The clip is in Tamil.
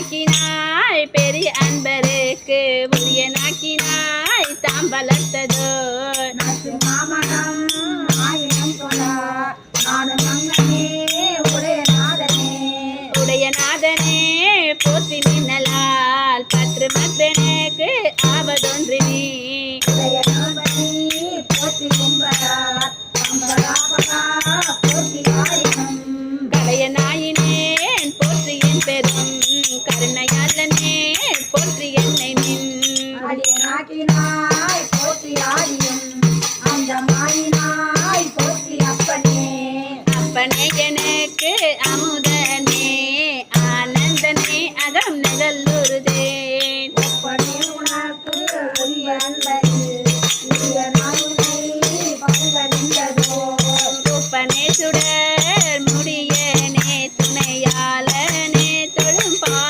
நாக்கினாய் பெரிய அன்பருக்கு உரிய நாக்கினாய் நானும் மங்கனே உடைய நாதனே. போற்றி மின்னலால் பற்று மத்தனுக்கு ஆவதொன்று நீ. போற்றி கும்பரா ஆகினாய் போற்றி ஆடியும் அந்த மாயினாய் போற்றி அப்பனே. அப்பனே எனக்கு அம்மா